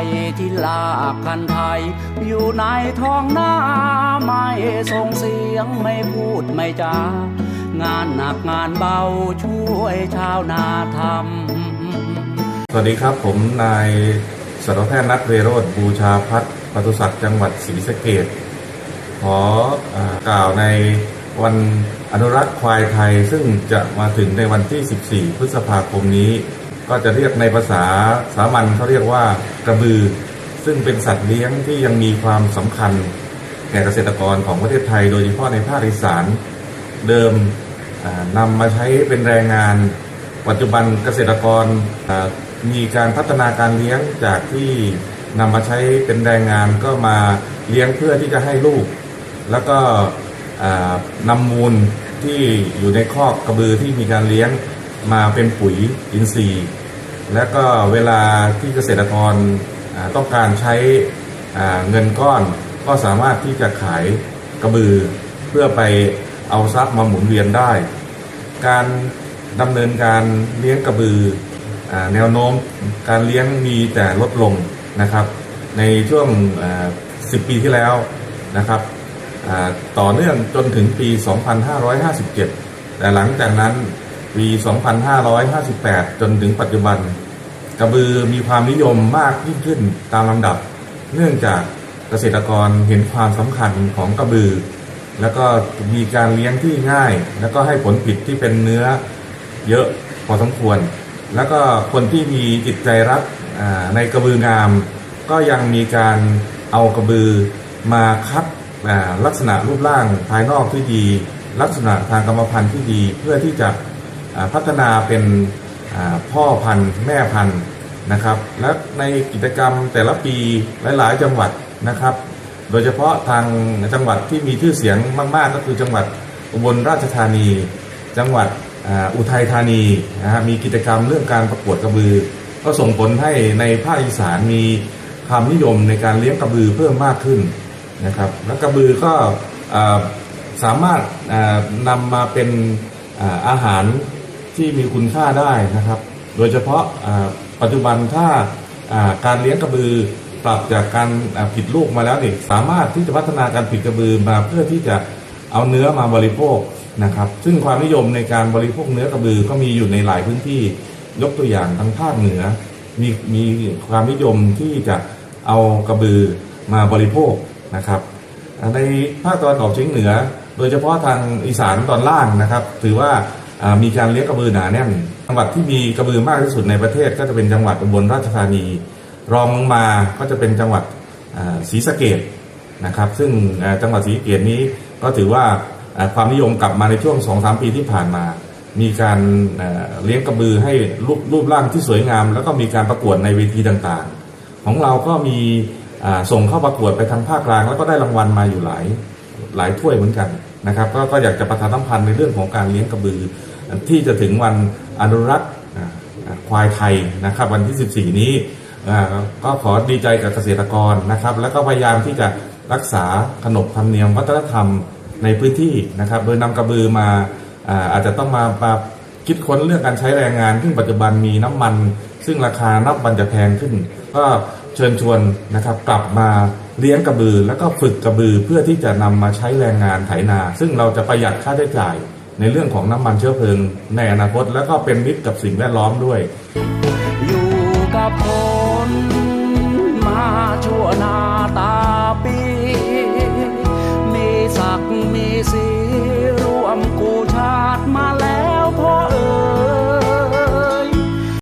ควายไทยไทยๆที่ลากกันไทย อยู่ในท้องนาไม่ส่งเสียงไม่พูดไม่จา งานหนักงานเบาช่วยชาวนาทำสวัสดีครับผมนายสัตวแพทย์นัทเวโรธบูชาพัฒน์ปศุสัตว์จังหวัดศรีสะเกดขอกล่าวในวันอนุรักษ์ควายไทย ซึ่งจะมาถึงในวันที่ 14 พฤษภาคมนี้ ก็จะเรียกในภาษาสามัญเขาเรียกว่ากระบือ ซึ่งเป็นสัตว์เลี้ยงที่ยังมีความสำคัญ แก่เกษตรกรของประเทศไทย โดยเฉพาะในภาคอีสานเดิมอ่านำมาใช้เป็นแรงงาน ปัจจุบันเกษตรกรมีการพัฒนาการเลี้ยงจากที่นำมาใช้เป็นแรงงานก็มาเลี้ยงเพื่อที่จะให้ลูก แล้วก็อ่านำมูลที่อยู่ในคอกกระบือที่มีการเลี้ยงมาเป็นปุ๋ยอินทรีย์ และก็เวลาที่เกษตรกรต้องการใช้เงินก้อนก็สามารถที่จะขายกระบือ เพื่อไปเอาทรัพย์มาหมุนเวียนได้ การดำเนินการเลี้ยงกระบืออแนวโน้มการเลี้ยงมีแต่ลดลงนะครับ ในช่วง 10 ปีที่แล้วนะครับต่อเนื่องจนถึงปี 2557 แต่หลังจากนั้น ปี 2558 จนถึงปัจจุบัน กระบือมีความนิยมมากยิ่งขึ้นตามลำดับ เนื่องจากเกษตรกรเห็นความสำคัญของกระบือ แล้วก็มีการเลี้ยงที่ง่าย แล้วก็ให้ผลผลิตที่เป็นเนื้อเยอะพอสมควร แล้วก็คนที่มีจิตใจรักในกระบืองาม ก็ยังมีการเอากระบือมาคัดลักษณะรูปร่างภายนอกที่ดี ลักษณะทางกรรมพันธุ์ที่ดีเพื่อที่จะ พัฒนาเป็นพ่อพันธุ์แม่พันธุ์นะครับ และในกิจกรรมแต่ละปีหลายๆ จังหวัดนะครับ โดยเฉพาะทางจังหวัดที่มีชื่อเสียงมาก ๆ ก็คือจังหวัดอุบลราชธานี จังหวัดอุทัยธานีนะฮะมีกิจกรรมเรื่องการประกวดกระบือ ก็ส่งผลให้ในภาคอีสานมีความนิยมในการเลี้ยงกระบือเพิ่มมากขึ้นนะครับแล้วกระบือก็สามารถนำมาเป็นอาหาร ที่มีคุณค่าได้นะครับ โดยเฉพาะปัจจุบันถ้าการเลี้ยงกระบือปรับจากการผิดลูกมาแล้วนี่สามารถที่จะพัฒนาการผิดกระบือมาเพื่อที่จะเอาเนื้อมาบริโภคนะครับ ซึ่งความนิยมในการบริโภคเนื้อกระบือก็มีอยู่ในหลายพื้นที่ยกตัวอย่างทางภาคเหนือ มีมีความนิยมที่จะเอากระบือมาบริโภคนะครับ ในภาคตะวันออกเฉียงเหนือ โดยเฉพาะทางอีสานตอนล่างนะครับ ถือว่า มีการเลี้ยงกระบือหนาแน่น จังหวัดที่มีกระบือมากที่สุดในประเทศ ก็จะเป็นจังหวัดอุบลราชธานี รองลงมาก็จะเป็นจังหวัดศรีสะเกดนะครับ ซึ่งจังหวัดศรีสะเกดนี้ก็ถือว่าความนิยมกลับมาในช่วง 2-3 ปีที่ผ่านมา มีการเลี้ยงกระบือให้รูปรูปร่างที่สวยงาม แล้วก็มีการประกวดในเวทีต่างๆ ของเราก็มีส่งเข้าประกวดไปทางภาคกลาง แล้วก็ได้รางวัลมาอยู่หลายหลายถ้วยเหมือนกันนะครับ ก็ก็อยากจะประชาสัมพันธ์ในเรื่องของการเลี้ยงกระบือ ที่จะถึงวันอนุรักษ์ควายไทยนะครับ วันที่ 14 นี้ก็ขอดีใจกับเกษตรกรนะครับ แล้วก็พยายามที่จะรักษาขนบธรรมเนียมวัฒนธรรมในพื้นที่นะครับโดยนำกระบือมาอาอาจจะต้องมามาคิดค้นเรื่องการใช้แรงงาน ซึ่งปัจจุบันมีน้ำมัน ซึ่งราคานับวันจะแพงขึ้น ก็เชิญชวนนะครับกลับมาเลี้ยงกระบือ แล้วก็ฝึกกระบือเพื่อที่จะนำมาใช้แรงงานไถนา ซึ่งเราจะประหยัดค่าใช้จ่าย ในเรื่องของน้ำมันเชื้อเพลิงในอนาคต แล้วก็เป็นมิตรกับสิ่งแวดล้อมด้วย อยู่กับคนมาชั่วนาตาปี